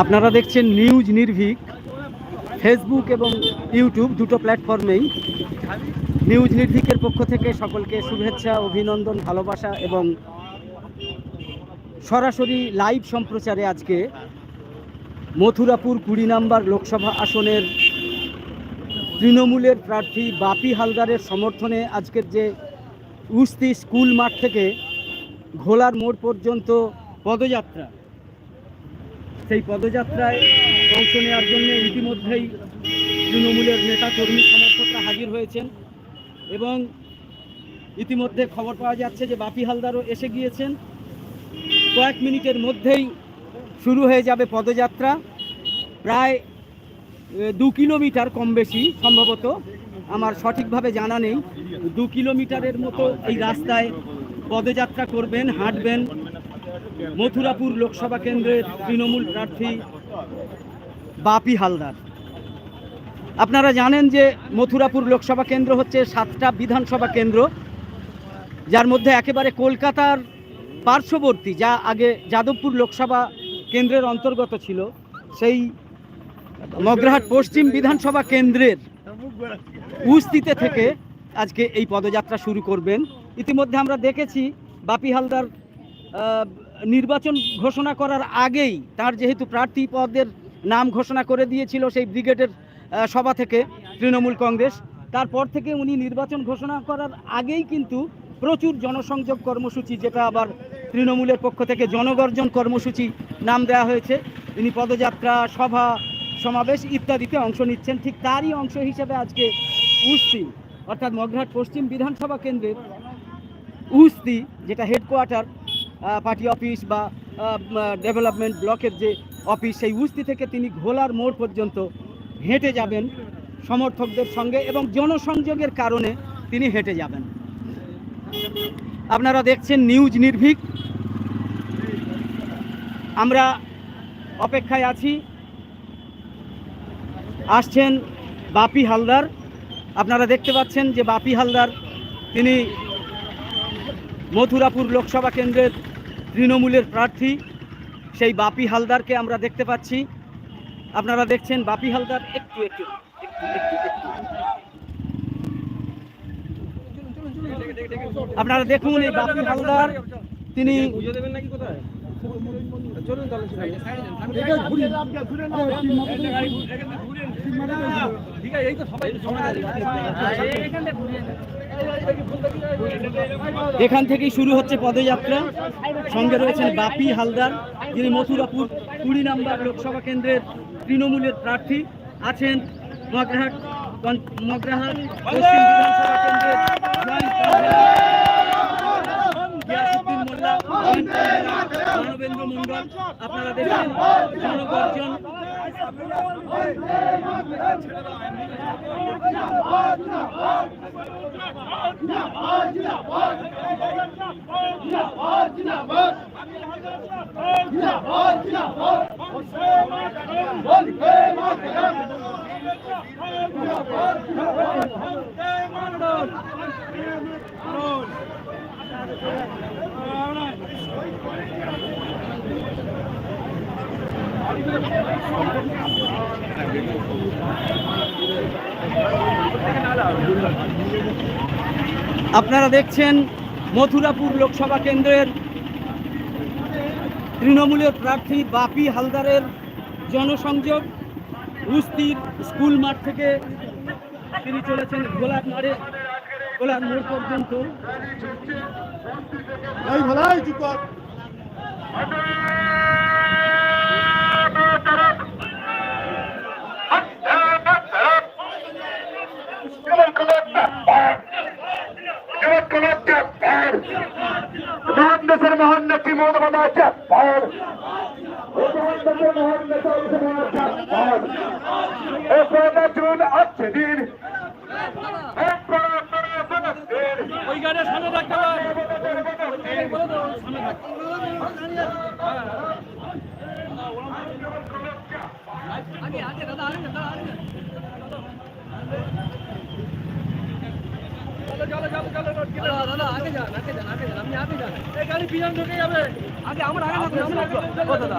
আপনারা দেখছেন news Nirbhik. Facebook এবং ইউটিউব দুটো প্ল্যাটফর্মেই নিউজ নির্ভীকের পক্ষ থেকে সকলকে শুভেচ্ছা, অভিনন্দন, ভালোবাসা এবং সরাসরি লাইভ সম্প্রচারে আজকে মথুরাপুর কুড়ি নম্বর লোকসভা আসনের তৃণমূলের প্রার্থী বাপি হালদারের সমর্থনে আজকের যে উস্তি স্কুল মাঠ থেকে ঘোলার মোড় পর্যন্ত পদযাত্রা। সেই পদযাত্রায় অংশ নেওয়ার জন্য ইতিমধ্যেই তৃণমূলের নেতা কর্মী সমর্থকরা হাজির হয়েছেন এবং ইতিমধ্যে খবর পাওয়া যাচ্ছে যে বাপি হালদারও এসে গিয়েছেন। কয়েক মিনিটের মধ্যেই শুরু হয়ে যাবে পদযাত্রা। প্রায় দু কিলোমিটার কম বেশি সম্ভবত। আমার সঠিকভাবে জানা নেই। দু কিলোমিটারের মতো এই রাস্তায় পদযাত্রা করবেন, হাঁটবেন। মথুরাপুর লোকসভা কেন্দ্রের তৃণমূল প্রার্থী বাপি হালদার। আপনারা জানেন যে মথুরাপুর লোকসভা কেন্দ্র হচ্ছে সাতটা বিধানসভা কেন্দ্র, যার মধ্যে একেবারে কলকাতার পার্শ্ববর্তী, যা আগে যাদবপুর লোকসভা কেন্দ্রের অন্তর্গত ছিল, সেই মগরাহাট পশ্চিম বিধানসভা কেন্দ্রের উস্তিতে থেকে আজকে এই পদযাত্রা শুরু করবেন। ইতিমধ্যে আমরা দেখেছি বাপি হালদার নির্বাচন ঘোষণা করার আগেই তার যেহেতু প্রার্থী পদের নাম ঘোষণা করে দিয়েছিল সেই ব্রিগেডের সভা থেকে তৃণমূল কংগ্রেস, তারপর থেকে উনি নির্বাচন ঘোষণা করার আগেই কিন্তু প্রচুর জনসংযোগ কর্মসূচি, যেটা আবার তৃণমূলের পক্ষ থেকে জনগর্জন কর্মসূচি নাম দেওয়া হয়েছে। তিনি পদযাত্রা, সভা, সমাবেশ ইত্যাদিতে অংশ নিচ্ছেন। ঠিক তারই অংশ হিসেবে আজকে উস্তি, অর্থাৎ মগরাহাট পশ্চিম বিধানসভা কেন্দ্রের উস্তি, যেটা হেডকোয়ার্টার পার্টি অফিস বা ডেভেলপমেন্ট ব্লকের যে অফিস সেই উস্তি থেকে তিনি ঘোলার মোড় পর্যন্ত হেঁটে যাবেন সমর্থকদের সঙ্গে এবং জনসংযোগের কারণে তিনি হেঁটে যাবেন। আপনারা দেখছেন নিউজ নির্ভীক। আমরা অপেক্ষায় আছি। আসছেন বাপি হালদার। আপনারা দেখতে পাচ্ছেন যে বাপি হালদার তিনি মথুরাপুর লোকসভা কেন্দ্রের তৃণমূলের প্রার্থী সেই বাপি হালদারকে আমরা দেখতে পাচ্ছি। আপনারা দেখছেন বাপি হালদার একটু একটু আপনারা দেখুন এই বাপি হালদার, তিনি বুঝে দেবেন নাকি কোথায় চলুন তাহলে ঠিক আছে এই তো সবাই এখান থেকেই শুরু হচ্ছে পদযাত্রা। সঙ্গে রয়েছেন বাপি হালদার যিনি মথুরাপুর কুড়ি নম্বর লোকসভা কেন্দ্রের তৃণমূলের প্রার্থী আছেন মগরাহাট মগরাহাট পশ্চিম বিধানসভা কেন্দ্রের জয়েন্ট মোল্লা, মানবেন্দ্র মণ্ডল আপনারা দেখছেন জনগর্জন আপনারা দেখছেন মথুরাপুর লোকসভা কেন্দ্রের তৃণমূলের প্রার্থী বাপি হালদারের জনসংযোগ। উস্তির স্কুল মাঠ থেকে তিনি চলেছেন গোলাপ মারে গোলাপ মোড় পর্যন্ত দেশের মহান নেত্রী মমতা বন্দ্যোপাধ্যায় চাপ্পার দেশের মহান নেতা জুন আছে দিন? গাড়ির সামনে দাদা আগে আগে। যান আগে আপনি আগে আগে আমার আগে। ও দাদা।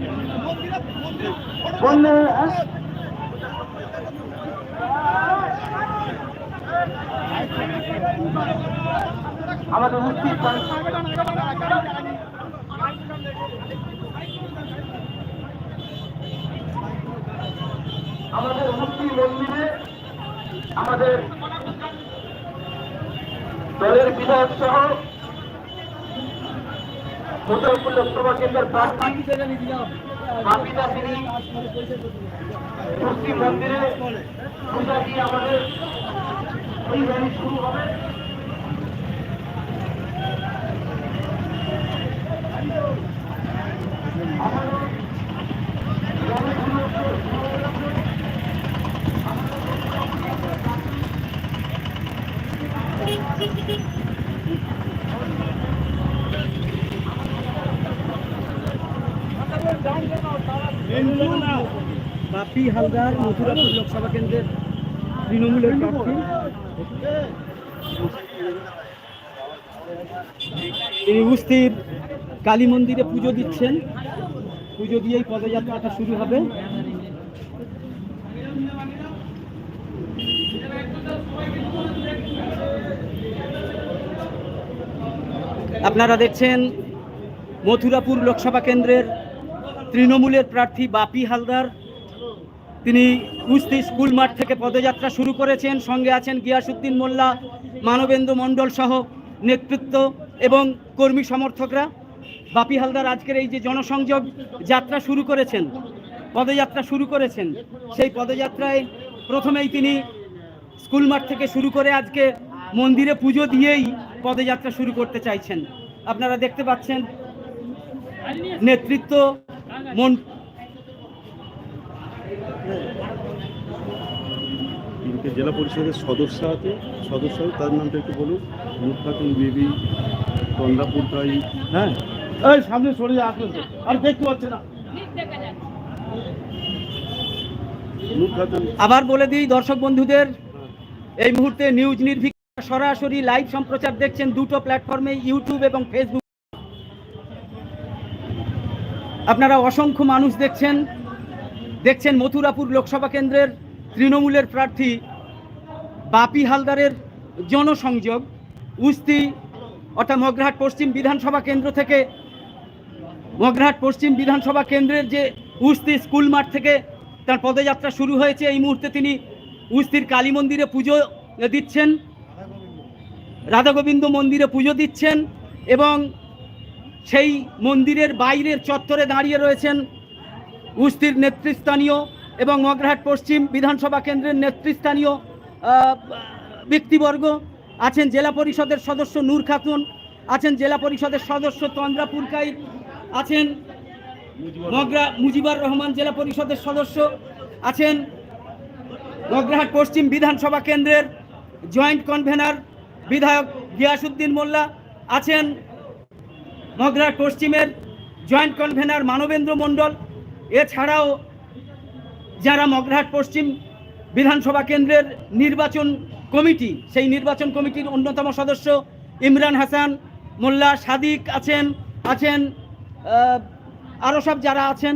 দাঁড়াতে বললে আমাদের উপস্থিত আমাদের মুক্তি মন্দিরে আমাদের দলের বিধায়ক সহ মুদ্রাপুর লোকসভা কেন্দ্রের প্রার্থী বাপিদা তিনি মুক্তি মন্দিরে পূজা দিয়ে আমাদের এই র্যালি শুরু হবে। বাপি হালদার, মথুরাপুর লোকসভা কেন্দ্রের তৃণমূলের প্রার্থী। তিনি উপস্থিত, কালী মন্দিরে পুজো দিচ্ছেন। পুজো দিয়েই পদযাত্রাটা শুরু হবে। আপনারা দেখছেন মথুরাপুর লোকসভা কেন্দ্রের তৃণমূলের প্রার্থী বাপি হালদার। তিনি কুস্তি স্কুল মাঠ থেকে পদযাত্রা শুরু করেছেন। সঙ্গে আছেন গিয়াসুদ্দিন মোল্লা মানবেন্দ্র মণ্ডল সহ নেতৃত্ব এবং কর্মী সমর্থকরা। বাপি হালদার আজকের এই যে জনসংযোগ যাত্রা শুরু করেছেন, পদযাত্রা শুরু করেছেন, সেই পদযাত্রায় প্রথমেই তিনি স্কুল মাঠ থেকে শুরু করে আজকে মন্দিরে পুজো দিয়েই পদযাত্রা শুরু করতে চাইছেন। আপনারা দেখতে পাচ্ছেন, নেতৃত্ব মন জেলা পরিষদের সদস্য আছে সদস্য তার নামটা একটু বলুন। নূর খাতুন বিবি চন্দ্রাপুর রাই হ্যাঁ। এই সামনে সরে যা আসলে আর দেখতে পাচ্ছে না। আবার বলে দিই দর্শক বন্ধুদের এই মুহূর্তে নিউজ নির্ভীক সরাসরি লাইভ সম্প্রচার দেখছেন দুটো প্ল্যাটফর্মে ইউটিউব এবং ফেসবুক আপনারা অসংখ্য মানুষ দেখছেন। দেখছেন মথুরাপুর লোকসভা কেন্দ্রের তৃণমূলের প্রার্থী বাপি হালদারের জনসংযোগ। উস্তি, অর্থাৎ মগরাহাট পশ্চিম বিধানসভা কেন্দ্র থেকে মগরাহাট পশ্চিম বিধানসভা কেন্দ্রের যে উস্তি স্কুল মাঠ থেকে তার পদযাত্রা শুরু হয়েছে। এই মুহূর্তে তিনি উস্তির কালী মন্দিরে পুজো দিচ্ছেন, রাধাগোবিন্দ মন্দিরে পুজো দিচ্ছেন এবং সেই মন্দিরের বাইরের চত্বরে দাঁড়িয়ে রয়েছেন উস্তির নেতৃস্থানীয় এবং মগরাহাট পশ্চিম বিধানসভা কেন্দ্রের নেতৃস্থানীয় ব্যক্তিবর্গ আছেন জেলা পরিষদের সদস্য নূর খাতুন, আছেন জেলা পরিষদের সদস্য তন্দ্রা পুরকাই, আছেন মগরা, মুজিবুর রহমান জেলা পরিষদের সদস্য, আছেন মগরাহাট পশ্চিম বিধানসভা কেন্দ্রের জয়েন্ট কনভেনার বিধায়ক গিয়াসুদ্দিন মোল্লা, আছেন মগরাহাট পশ্চিমের জয়েন্ট কনভেনার মানবেন্দ্র মণ্ডল, এছাড়াও যারা মগরাহাট পশ্চিম বিধানসভা কেন্দ্রের নির্বাচন কমিটি, সেই নির্বাচন কমিটির অন্যতম সদস্য ইমরান হাসান, মোল্লা সাদিক আছেন আছেন আরও সব যারা আছেন।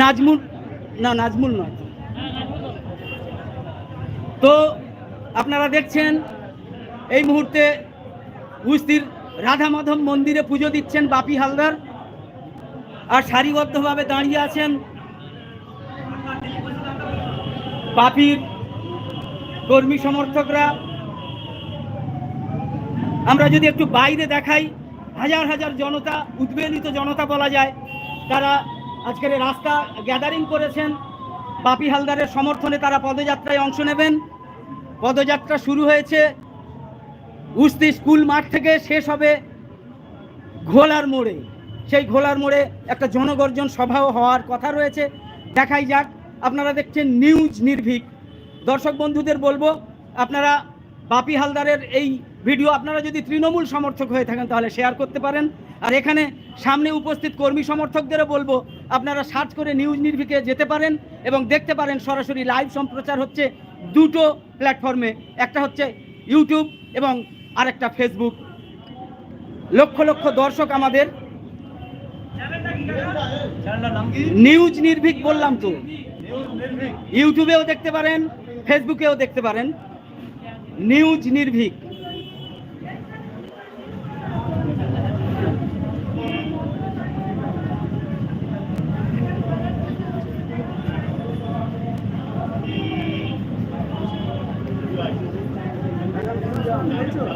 নাজমুল, না, নাজমুল নয়। তো আপনারা দেখছেন, এই মুহূর্তে উস্তির রাধা মাধব মন্দিরে পুজো দিচ্ছেন বাপি হালদার আর সারিবদ্ধভাবে দাঁড়িয়ে আছেন বাপির কর্মী সমর্থকরা। আমরা যদি একটু বাইরে দেখাই, হাজার হাজার জনতা, উদ্বেলিত জনতা বলা যায়, তারা আজকের রাস্তা গ্যাদারিং করেছেন। বাপি হালদারের সমর্থনে তারা পদযাত্রায় অংশ নেবেন। পদযাত্রা শুরু হয়েছে। উস্তি স্কুল মাঠ থেকে শেষ হবে ঘোলার মোড়ে। সেই ঘোলার মোড়ে একটা জনগর্জন সভাও হওয়ার কথা রয়েছে। দেখাই যাক, আপনারা দেখছেন নিউজ নির্ভীক। দর্শক বন্ধুদের বলব, আপনারা বাপি হালদারের এই ভিডিও, আপনারা যদি তৃণমূল সমর্থক হয়ে থাকেন তাহলে শেয়ার করতে পারেন। আর এখানে সামনে উপস্থিত কর্মী সমর্থকদেরও বলব, আপনারা সার্চ করে নিউজ নির্ভীকে যেতে পারেন এবং দেখতে পারেন সরাসরি লাইভ সম্প্রচার হচ্ছে দুটো প্ল্যাটফর্মে একটা হচ্ছে ইউটিউব এবং আরেকটা ফেসবুক লক্ষ লক্ষ দর্শক আমাদের। নিউজ নির্ভীক বললাম তো। ইউটিউবেও দেখতে পারেন ফেসবুকেও দেখতে পারেন। নিউজ নির্ভীক।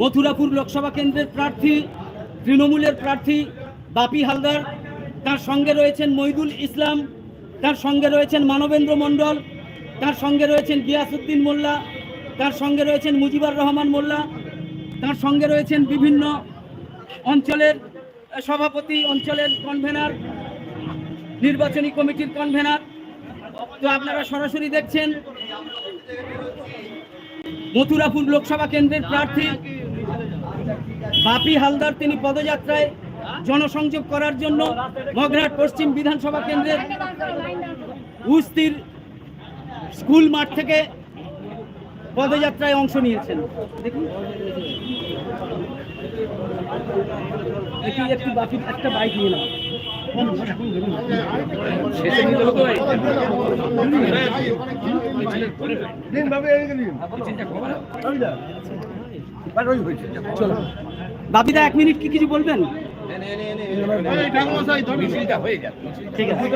মথুরাপুর লোকসভা কেন্দ্রের প্রার্থী, তৃণমূলের প্রার্থী বাপি হালদার, তার সঙ্গে রয়েছেন মইদুল ইসলাম, তার সঙ্গে রয়েছেন মানবেন্দ্র মণ্ডল, তার সঙ্গে রয়েছেন গিয়াসুদ্দিন মোল্লা, তার সঙ্গে রয়েছেন মুজিবুর রহমান মোল্লা, তার সঙ্গে রয়েছেন বিভিন্ন অঞ্চলের সভাপতি, অঞ্চলের কনভেনার নির্বাচনী কমিটির কনভেনার তো আপনারা সরাসরি দেখছেন মথুরাপুর লোকসভা কেন্দ্রের প্রার্থী বাপি হালদার তিনি পদযাত্রায় জনসংযোগ করার জন্য মগরাট পশ্চিম বিধানসভা কেন্দ্রের উস্তির স্কুল মাঠ থেকে পদযাত্রায় অংশ নিয়েছেন। দেখুন। দেখি একটু একটা বাইক নিয়ে নাও। বাপিদা এক মিনিট কি কিছু বলবেন ঠিক আছে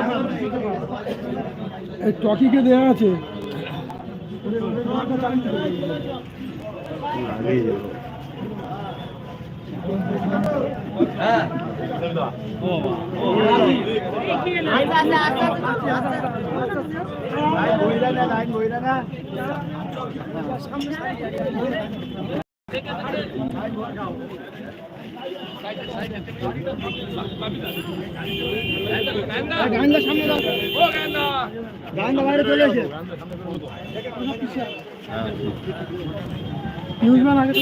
টকিকে দেওয়া আছে গাঙ্গা সামনে দাও। গাঙ্গা বাইরে চলে এসে নিউজম্যান আগে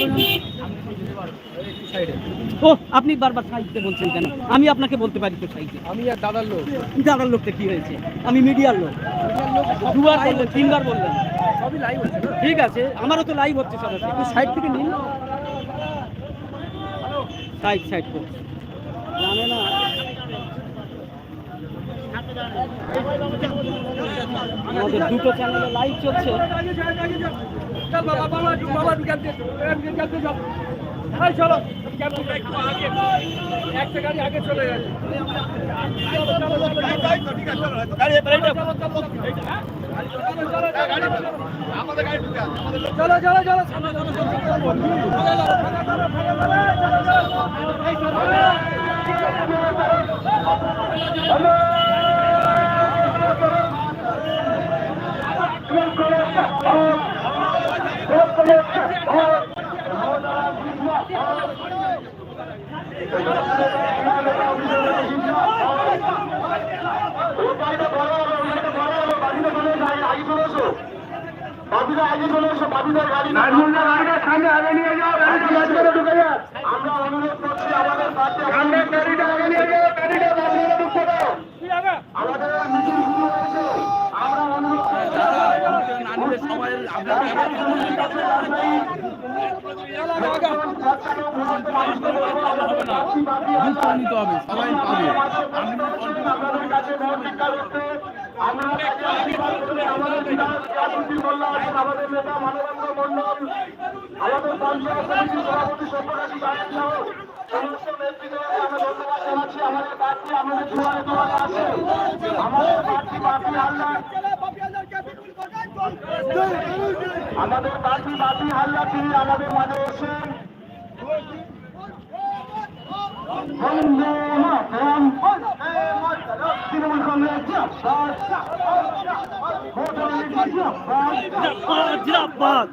ও আপনি বারবার সাইডে বলছেন কেন? আমি আপনাকে বলতে পারি তো সাইডে আমি আর দাদার লোক। দাদার লোকটা কি হয়েছে? আমি মিডিয়ার লোক। দুবার বললেন তিনবার বললেন। সবই লাইভ হচ্ছে ঠিক আছে আমারও তো লাইভ হচ্ছে সরাসরি একটু সাইড থেকে নিন সাইড সাইড করুন। জানে না। আমাদের দুটো চ্যানেলে লাইভ চলছে। চল বাবা বাবা বাবা বিকাল দিয়ে যাও হাই চলো একটু আগে একটা গাড়ি আগে চলে গেছে চলো চলো চলো চলো সামনে আগে চলে এসো বাবিদার গাড়িটা সামনে আগে নিয়ে যাও আমরা অনুরোধ করছি আমাদের আমরা গাড়িটা আগে নিয়ে যাব গাড়িটা দাঁড়িয়ে ঢুকতে দাও আমাদের মিছিল শুরু হয়েছে। আমরা অনুরোধ করছি নানিদের সবাই পাবে। আপনাদের কাছে ভিক্ষা করতে আমরা আমাদের বিধায়ক জিয়াসুদ্দিন আমাদের নেতা মানবেন্দ্র মন্ডল আমাদের পঞ্চায়েত আমরা আমাদের প্রার্থী আমাদের দুয়ারে আমাদের প্রার্থী বাপি হালদার আমাদের তিনি আমাদের মাঝে মাতরম তৃণমূল কংগ্রেস জিন্দাবাদ